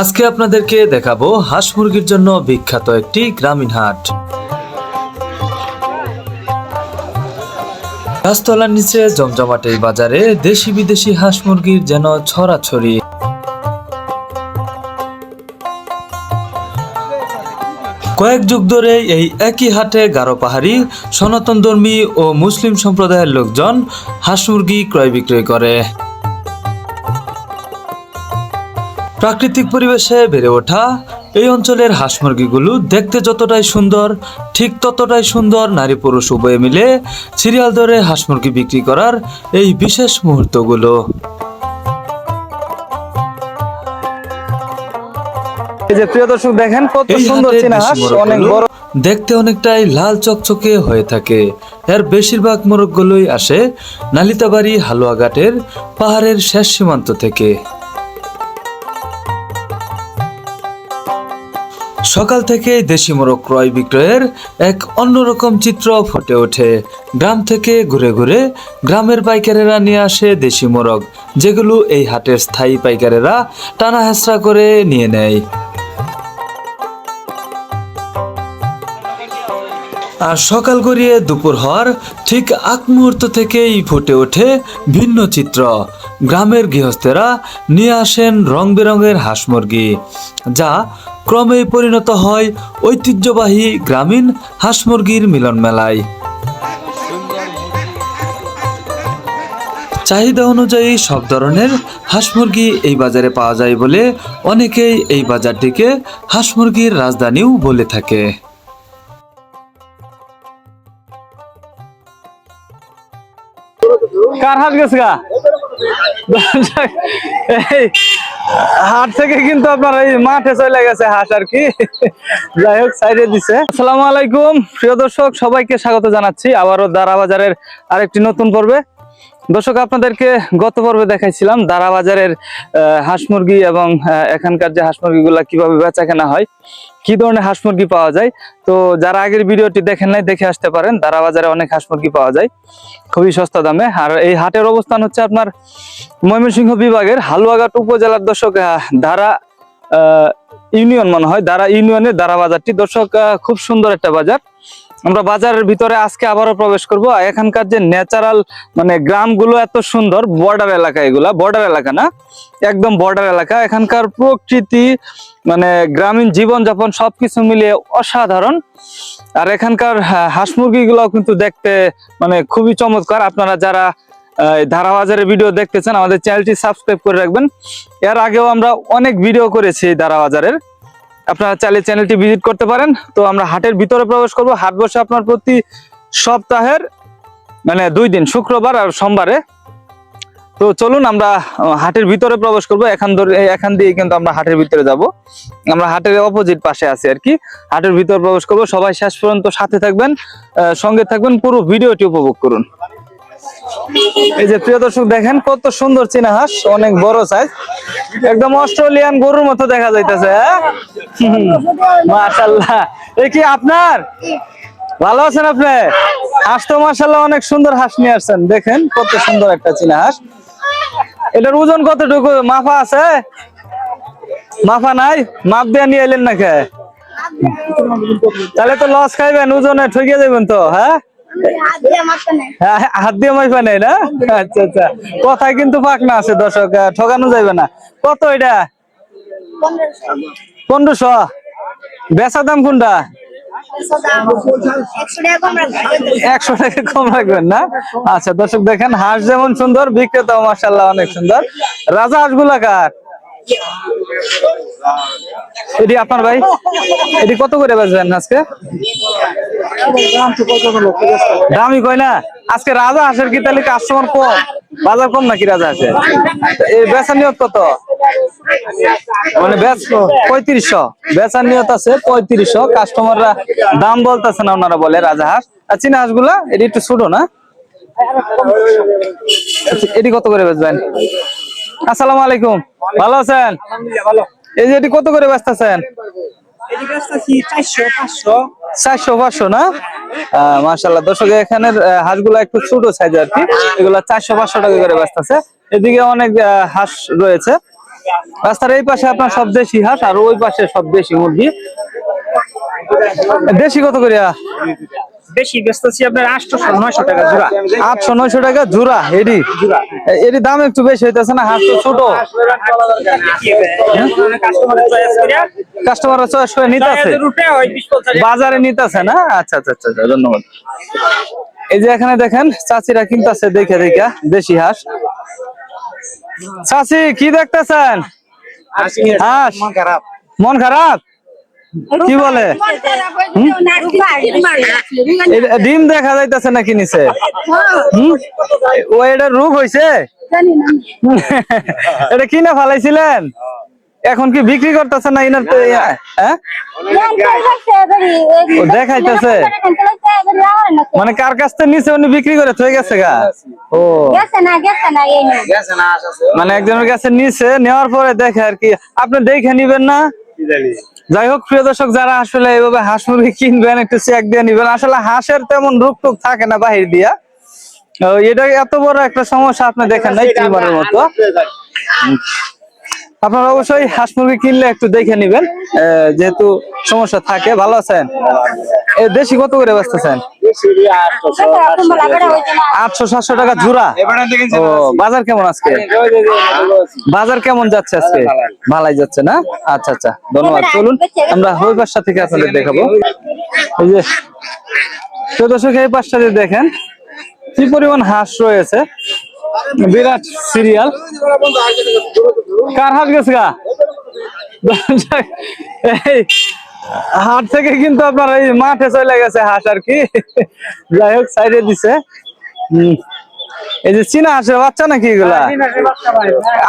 আজকে আপনাদেরকে দেখাবো হাঁস মুরগির জন্য বিখ্যাত একটি গ্রামীণ হাট। গাছতলার নিচে জমজমাট বাজারে দেশি বিদেশি হাঁস মুরগির যেন ছড়াছড়ি। কয়েক যুগ ধরে এই একই হাটে গারো পাহাড়ি, সনাতন ধর্মী ও মুসলিম সম্প্রদায়ের লোকজন হাঁস মুরগি ক্রয় বিক্রয় করে। প্রাকৃতিক পরিবেশে বেড়ে ওঠা এই অঞ্চলের হাঁস মুরগিগুলো দেখতে যতটাই সুন্দর ঠিক ততটাই সুন্দর নারী পুরুষ উভয়ে মিলে সিরিয়াল ধরে হাঁস মুরগি বিক্রি করার এই বিশেষ মুহূর্তগুলো। এই যে প্রিয় দর্শক দেখেন কত সুন্দর চীনা হাঁস অনেক বড়। দেখতে অনেকটাই লাল চকচকে হয়ে থাকে। এর বেশিরভাগ মোরগগুলোই আসে নালিতাবাড়ি হালুয়াঘাটের পাহাড়ের শেষ সীমান্ত থেকে। সকাল থেকে দেশি মোরগ ক্রয় বিক্রয়ের এক অন্যরকম চিত্র ফুটে ওঠে। গ্রাম থেকে ঘুরে ঘুরে গ্রামের পাইকারেরা নিয়ে আসে দেশি মোরগ, যেগুলো এই হাটের স্থায়ী পাইকারেরা টানা হেঁচড়া করে নিয়ে নেয়। আর সকাল গড়িয়ে দুপুর হওয়ার ঠিক আগ মুহূর্ত থেকেই ফুটে ওঠে ভিন্ন চিত্র। গ্রামের গৃহস্থেরা নিয়ে আসেন রং বেরঙের হাঁস মুরগি, যা ক্রমে পরিণত হয় ঐতিহ্যবাহী গ্রামীণ হাঁস মুরগির মিলন মেলায় চাহিদা অনুযায়ী সব ধরনের হাঁস মুরগি এই বাজারে পাওয়া যায় বলে অনেকেই এই বাজারটিকে হাঁস মুরগির রাজধানীও বলে থাকে। কার হাট গেছে গা? হাট থেকে কিন্তু আপনার এই মাঠে চলে গেছে হাঁস আর কি। যাই হোক, সাইডে দিছে। আসসালামু আলাইকুম। প্রিয় দর্শক, সবাইকে স্বাগত জানাচ্ছি। আবারও দারা বাজারের আরেকটি নতুন পর্বে। দর্শক, আপনাদেরকে গত পর্বে দেখাইছিলাম দারা বাজারের হাঁস মুরগি এবং এখানকার যে হাঁস মুরগিগুলা কীভাবে বেচা কেনা হয়, কি ধরনের হাঁস মুরগি পাওয়া যায়। তো যারা আগের ভিডিওটি দেখেন নাই, দেখে আসতে পারেন দারা বাজারে অনেক হাঁস মুরগি পাওয়া যায়, খুবই সস্তা দামে। আর এই হাটের অবস্থান হচ্ছে আপনার ময়মনসিংহ বিভাগের হালুয়াঘাট উপজেলার দর্শক দারা ইউনিয়ন মনে হয়, দারা ইউনিয়নের দারা বাজারটি দর্শক খুব সুন্দর একটা বাজার। আমরা বাজারের ভিতরে আজকে আবারও প্রবেশ করব। এখানকার যে ন্যাচারাল মানে গ্রামগুলো এত সুন্দর বর্ডার এলাকা এগুলা বর্ডার এলাকা না? একদম বর্ডার এলাকা। এখানকার প্রকৃতি মানে গ্রামীণ জীবনযাপন সবকিছু মিলিয়ে অসাধারণ। আর এখানকার হাঁস মুরগিগুলোও কিন্তু দেখতে মানে খুবই চমৎকার। আপনারা যারা আহ, এই ধারা বাজারের ভিডিও দেখতেছেন আমাদের চ্যানেলটি সাবস্ক্রাইব করে রাখবেন। এর আগেও আমরা অনেক ভিডিও করেছি এই ধারা বাজারের আপনারা চাইলে চ্যানেলটি ভিজিট করতে পারেন। তো আমরা হাটের ভিতরে প্রবেশ করব। হাট বসে আপনার প্রতি সপ্তাহের মানে দুই দিন, শুক্রবার আর সোমবারে। তো চলুন আমরা হাটের ভিতরে প্রবেশ করব। এখান ধরে, এখান দিয়ে কিন্তু আমরা হাটের ভিতরে যাব। আমরা হাটের অপোজিট পাশে আছি আর কি। হাটের ভিতরে প্রবেশ করব। সবাই শেষ পর্যন্ত সাথে থাকবেন সঙ্গে থাকবেন। পুরো ভিডিওটি উপভোগ করুন। এই যে প্রিয় দর্শক দেখেন কত সুন্দর চীনা হাঁস অনেক বড় সাইজ একদম অস্ট্রেলিয়ান গরুর মতো দেখা যাইতেছে হ্যাঁ? মাশাল্লাহ এই কি আপনার? ভালো আছেন আপনি? হাঁস তো মাশাল্লাহ অনেক সুন্দর হাঁস নিয়ে আসছেন। দেখেন কত সুন্দর একটা চীনা হাঁস। এটার ওজন কতটুকু? মাফা আছে? মাফা নাই? মাপ দিয়ে নিয়ে এলেন নাকি? তাহলে তো লস খাইবেন ওজনে ঠকিয়ে যাবেন তো হ্যাঁ, হাত দিয়ে মাইফা নেই। না? আচ্ছা আচ্ছা। কথায় কিন্তু পাকনা আছে দর্শক ঠকানো যাবে না। কত এটা? পনেরোশো। বেচা দাম কোনটা? একশো টাকা কম রাখবেন। না? আচ্ছা দর্শক দেখেন হাঁস যেমন সুন্দর বিক্রেতাও মাসাল্লাহ অনেক সুন্দর। রাজা হাঁসগুলা কার? এটি আপনার ভাই? এটি কত করে বেচবেন আজকে? দামি কয় না? আজকে রাজা হাঁসের কি তাহলে কাস্টমার কম? বাজার কম নাকি রাজা হাঁসের এই বেচার নিয়ত কত? মানে বেচ পঁয়ত্রিশশো। বেচার নিয়ত আছে পঁয়ত্রিশশো। কাস্টমাররা দাম বলতেছে না ওনারা বলে রাজা হাঁস। আর চীনা হাঁসগুলা এটি একটু ছোট না? আচ্ছা, এটি কত করে বেচবেন? আসসালামু আলাইকুম। ভালো আছেন? এই যে এটি কত করে বেচতেছেন চারশো পাঁচশো। না? মাসাল্লাহ দর্শক এখানের হাঁসগুলা একটু ছোট সাইজ আর কি। এগুলা চারশো পাঁচশো টাকা করে বেচতেছে এদিকে অনেক হাঁস রয়েছে। রাস্তার এই পাশে আপনার সব দেশি হাঁস আর ওই পাশে সব দেশি মুরগি। দেশি কত করিয়া? বেশি আপনার আটশো নয়শো টাকা জোড়া। আটশো নয়শো টাকা জোড়া এডি এডি দাম একটু বেশি হইতেছে না হাঁস তো ছোট। কাস্টমার চয়েস করে নিতে আছে। বাজারে নিতেছে না? আচ্ছা আচ্ছা আচ্ছা আচ্ছা, ধন্যবাদ। এই যে এখানে দেখেন চাচিরা কিনতেছে দেখে দেখে দেশি হাঁস। চাচি কি দেখতেছেন? হাঁস খারাপ। মন খারাপ? কি বলে ডিম দেখা যাইতেছে নাকি নিচে ও এটা রোগ হইছে এটা কিনে ফালাইছিলেন এখন কি বিক্রি করতেছে না ইনার তো হ্যাঁ ও দেখাইতেছে মানে কার কাছ থেকে নিচে উনি বিক্রি করে থয়ে গেছে গা ও মানে একজনের কাছে নিচে নেওয়ার পরে দেখে আর কি আপনি দেখে নিবেন না যাই হোক প্রিয় দর্শক যারা আসলে এইভাবে হাঁস মুরগি কিনবেন একটু চেক দিয়ে নিবেন। আসলে হাঁসের তেমন রোগ টুক থাকে না বাহির দিয়া। এটা এত বড় একটা সমস্যা আপনি দেখেন নাই টিউমারের মতো। আপনারা অবশ্যই হাঁস মুরগি কিনলে একটু দেখে নিবেন। আহ, যেহেতু সমস্যা থাকে ভালো আছেন? দেশি কত করে বেচতেছেন? আটশো সাতশো টাকা জোড়া? ও বাজার কেমন আজকে? বাজার কেমন যাচ্ছে আজকে? ভালাই যাচ্ছে না? আচ্ছা আচ্ছা ধন্যবাদ। চলুন আমরা ওই পাশটা থেকে আপনাদের দেখাবো। এই যে তো দর্শক এই দেখেন কি পরিমাণ হাঁস রয়েছে? বিরাট সিরিয়াল। কার হাট গেছে গা? এই হাট থেকে কিন্তু আপনার এই মাঠে চলে গেছে হাঁস আর কি। যাই হোক সাইডে দিছে। হম। এই যে চীনা হাঁসের বাচ্চা নাকি এগুলা?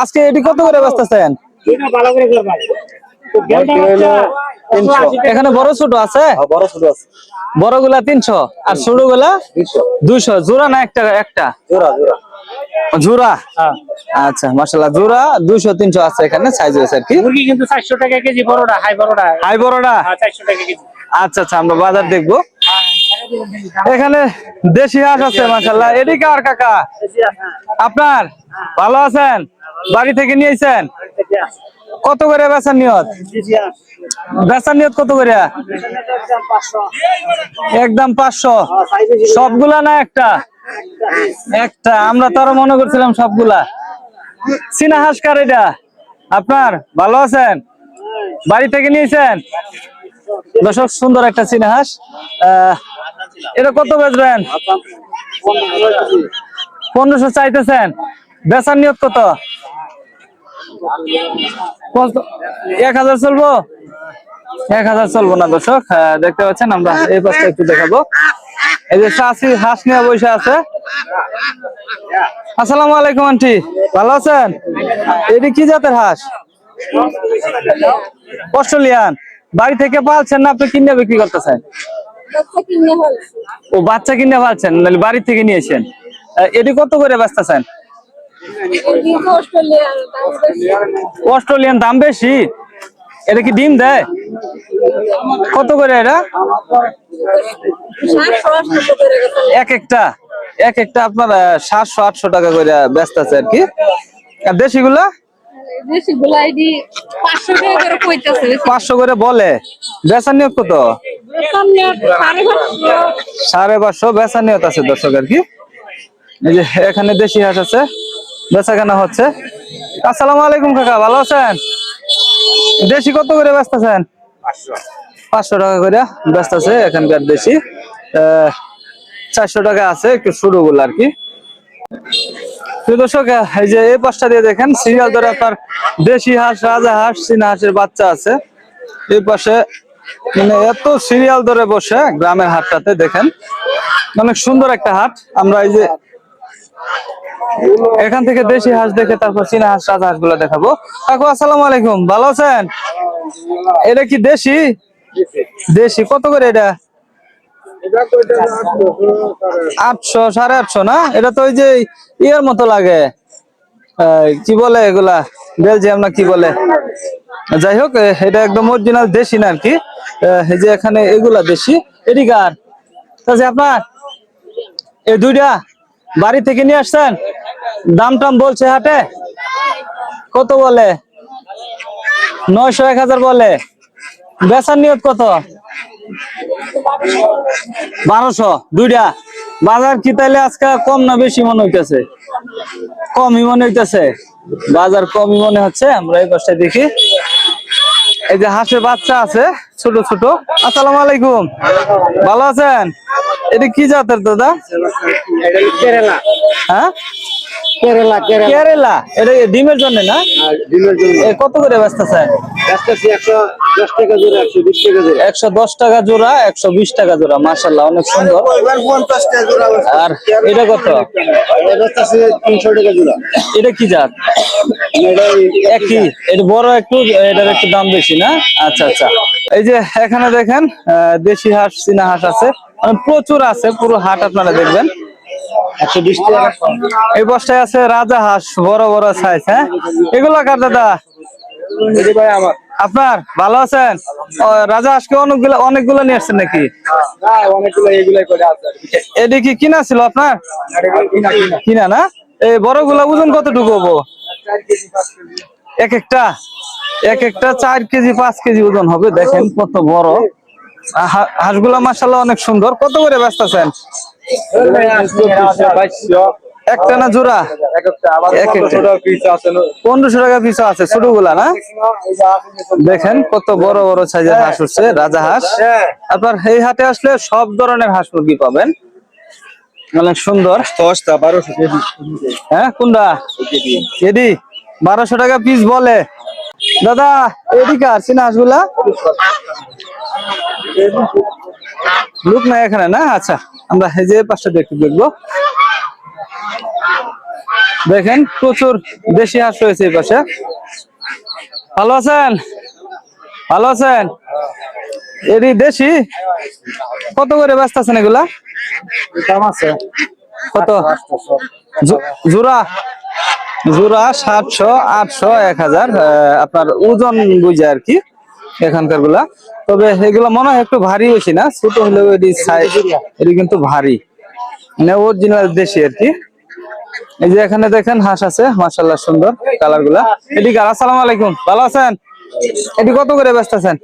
আজকে এটি কত করে বেচতেছেন? এখানে বড় ছোট আছে? বড় ছোট আছে। বড়গুলা তিনশো আর ছোটগুলা দুইশো। জোড়া না একটা একটা? জোড়া জোড়া। জোড়া আচ্ছা মাসাল্লাহ জোড়া দুইশো তিনশো আছে এখানে সাইজ আর কি। মুরগি কিন্তু চারশো টাকা কেজি বড়টা হাই বড়টা। হাই বড়টা? চারশো টাকা কেজি। আচ্ছা আচ্ছা আমরা বাজার দেখব। এখানে দেশি হাঁস আছে মাসাল্লাহ এটি কার কাকা? আপনার? ভালো আছেন? বাড়ি থেকে নিয়েছেন কত করে বেচার নিয়ত? বেচার নিয়ত কত করে? একদম পাঁচশো। সবগুলা না একটা? একটা আমরা তো আরও মনে করছিলাম সবগুলা। চীনা হাঁস কার এটা। আপনার ভালো আছেন? বাড়ি থেকে নিয়েছেন? দর্শক সুন্দর একটা চীনা আহ, এটা কত বেচবেন? পনেরোশো চাইতেছেন। বেচার কত? কত- এক হাজার চলবো? এক হাজার চলবো না দর্শক। দেখতে পাচ্ছেন আমরা এই পাশটা একটু দেখাবো। এই যে চাষি হাঁস নিয়ে বসে আছে। আসসালামু আলাইকুম আন্টি। ভালো আছেন? এটি কি জাতের হাঁস? অস্ট্রেলিয়ান। বাড়ি থেকে পালছেন না আপনি কিনে বিক্রি করতেছেন? ও বাচ্চা কিনে পালছেন নাহলে বাড়ি থেকে নিয়েছেন। এটি কত করে বেচতেছেন? অস্ট্রেলিয়ান দাম বেশি? এটা কি ডিম দেয়? কত করে এটা? এক একটা। এক একটা আপনার সাতশো আটশো টাকা করে ব্যস্ত আছে আর কি। আর দেশিগুলা? পাঁচশো করে পাঁচশো করে বলে। বেচা নিয়োগ কত? সাড়ে পাঁচশো। পাঁচশো নিয়ত আছে দর্শক আর কি। এই যে এখানে দেশি হাঁস আছে বেচা কেনা হচ্ছে। আসসালামু আলাইকুম কাকা ভালো আছেন? দেশি কত করে ব্যস্ত আছেন পাঁচশো টাকা করে ব্যস্ত আছে এখানকার দেশি। চারশো টাকা আছে একটু শুরু গুলো আর কি। দর্শক এই যে এই পাশটা দিয়ে দেখেন সিরিয়াল ধরে আপনার দেশি হাঁস রাজা হাঁস চীনা হাঁসের বাচ্চা আছে। এই পাশে মানে এত সিরিয়াল ধরে বসে গ্রামের হাটটাতে দেখেন। অনেক সুন্দর একটা হাট। আমরা এই যে এখান থেকে দেশি হাঁস দেখে তারপর চীনা হাঁস, রাজা হাঁসগুলো দেখাবো। কাকু, আসসালামু আলাইকুম। ভালো আছেন? এটা কি দেশি? দেশি। কত করে এটা? আটশো, সাড়ে আটশো না? এটা তো ওই যে ইয়ের মতো লাগে। কি বলে এগুলা? বেলজিয়াম না কি বলে? যাই হোক এটা একদম অরিজিনাল দেশি না আর কি। এই যে এখানে এগুলা দেশি। এটি কার? আপনার? এই দুইটা? বাড়ি থেকে নিয়ে আসছেন? দাম টাম বলছে হাটে? কত বলে? নয়শো এক হাজার বলে। বেচার নিয়ত কত? বারোশো দুইটা। বাজার কি তাইলে আজকে কম না বেশি মনে হইতেছে? কমই মনে হইতেছে। বাজার কমই মনে হচ্ছে আমরা এই পাশে দেখি। এই যে হাঁসের বাচ্চা আছে ছোট ছোট। আসসালাম আলাইকুম। ভালো আছেন? এটা কি জাতের দাদা? হ্যাঁ? কেরালা কেরালা। এটা ডিমের জন্য না? ডিমের জন্য। কত করে কাছাকাছি একশো দশ টাকা জোড়া একশো বিশ টাকা জোড়া। একশো দশ টাকা জোড়া একশো বিশ টাকা জোড়া মাসাল্লাহ অনেক সুন্দর। এবার পঞ্চাশ টাকা জোড়া আর এটা কত আছে তিনশো টাকা জোড়া। এটা কি জাত? এটা একই এটা বড় একটু এটার একটু দাম বেশি না? আচ্ছা আচ্ছা। এই যে এখানে দেখেন দেশি হাঁস চীনা হাঁস আছে। মানে প্রচুর আছে পুরো হাট আপনারা দেখবেন। টাকা এই বস্তায় আছে রাজা হাঁস বড় বড় সাইজ হ্যাঁ? এগুলো কার দাদা? আপনার? ভালো আছেন? রাজা হাঁসকে অনেকগুলো অনেকগুলো নিয়ে আসছেন নাকি? হ্যাঁ অনেকগুলো এগুলাই করে আছে এ- এটা কি কিনা ছিল আপনার? কিনা না? এই বড়গুলা ওজন কতটুকু হব? এক একটা? এক একটা চার কেজি পাঁচ কেজি ওজন হবে। দেখেন কত বড়। হাঁসগুলা মাসাল্লাহ অনেক সুন্দর। কত করে ব্যস্ত আছেন? একটা না জোড়া? পনেরোশো টাকা পিছু আছে, ছোটগুলা না? দেখেন কত বড় বড় সাইজের হাঁস উঠছে, রাজা হাঁস। আপনার এই হাটে আসলে সব ধরনের হাঁস মুরগি পাবেন। অনেক সুন্দর। দশটা বারোশো হ্যাঁ কোনটা? এডি বারোশো টাকা পিস বলে। দাদা এডি কার চিনা হাঁসগুলা। লুক না এখানে না? আচ্ছা আমরা যে পাঁচটা দেখতে দেখব। দেখেন প্রচুর দেশি হাঁস রয়েছে এই পাশে। ভালো আছেন? ভালো আছেন? এডি দেশি? কত করে ব্যস্ত আছেন এগুলা? দাম আছে। কত? জোড়া জোড়া সাতশো আটশো এক হাজার আপনার ওজন বুঝে আর কি। এখানকারগুলা। তবে এগুলা মনে হয় একটু ভারী বেশি না, ছোট হলেও এটি কিন্তু ভারী। মানে অরিজিনাল দেশি আর কি। এই যে এখানে দেখেন হাঁস আছে মার্শাল্লাহ সুন্দর কালারগুলা। এদিকে আসসালামু আলাইকুম, ভালো আছেন? এটি কত করে ব্যস্ত আছেন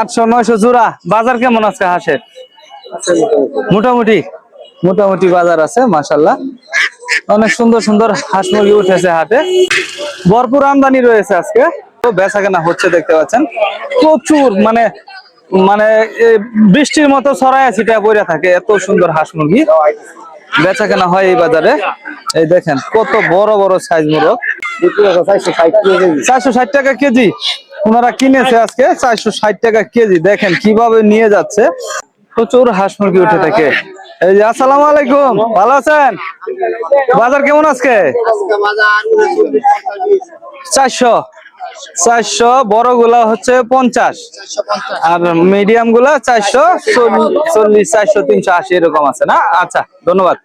আটশো নয়শো জোড়া। বাজার কেমন আছে হাঁসের? মোটামুটি মোটামুটি বাজার আছে মাশাল্লাহ অনেক সুন্দর সুন্দর হাঁস মুরগি উঠেছে হাটে। ভরপুর আমদানি রয়েছে আজকে। বেচা কেনা হচ্ছে দেখতে পাচ্ছেন। প্রচুর মানে মানে বৃষ্টির মতো ছড়ায় ছিটা পড়ে থাকে এত সুন্দর হাঁস মুরগি। বেচা কেনা হয় এই বাজারে। এই দেখেন, কত বড় বড় সাইজ কেজি চারশো ষাট টাকা কেজি। ওনারা কিনেছে আজকে চারশো ষাট টাকা কেজি। দেখেন কীভাবে নিয়ে যাচ্ছে। প্রচুর হাঁস মুরগি উঠে থাকে। এই যে, আসসালামু আলাইকুম। ভালো আছেন? বাজার কেমন আজকে? চারশো। চারশো বড়গুলা হচ্ছে পঞ্চাশ। আর মিডিয়ামগুলা চারশো, চল্লিশ, চারশো, তিনশো, আশি এরকম আছে, না? আচ্ছা ধন্যবাদ।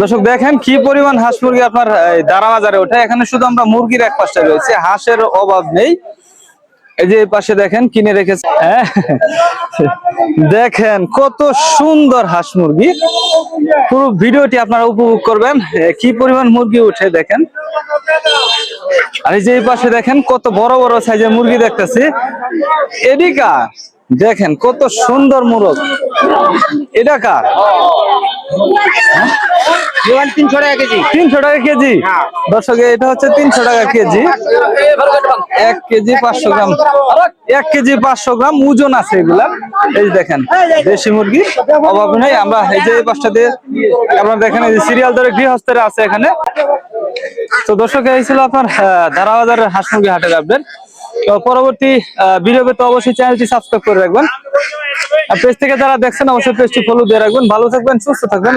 দর্শক, দেখেন কি পরিমাণ হাঁস মুরগি আপনার দাঁড়া বাজারে ওঠে। এখানে শুধু আমরা মুরগির এক পাশে রয়েছে, হাঁসের অভাব নেই। এই যে পাশে দেখেন, কিনে রেখেছে। হ্যাঁ দেখেন কত সুন্দর হাঁস মুরগি। পুরো ভিডিওটি আপনারা উপভোগ করবেন। কি পরিমাণ মুরগি উঠে দেখেন। আর এই যে এই পাশে দেখেন কত বড় বড় সাইজের মুরগি দেখতেছি। এদিকা দেখেন কত সুন্দর মুরগ। এটা কার? তিনশো টাকা কেজি। তিনশো টাকা কেজি? দর্শক এটা হচ্ছে তিনশো টাকা কেজি। এক কেজি পাঁচশো গ্রাম। এক কেজি পাঁচশো গ্রাম ওজন আছে এগুলা। এই দেখেন দেশি মুরগি। অভাব নেই। আমরা এই যে এই পাঁচটা দিয়ে আপনারা দেখেন এই সিরিয়াল ধরে গৃহস্থেরা আছে এখানে। তো দর্শক এই ছিল আপনার ধারা বাজারের হাঁস মুরগি হাটের আপডেট তো পরবর্তী ভিডিও পেতে অবশ্যই চ্যানেলটি সাবস্ক্রাইব করে রাখবেন। আর পেজ থেকে যারা দেখছেন, অবশ্যই পেজটি ফলো দিয়ে রাখবেন। ভালো থাকবেন, সুস্থ থাকবেন।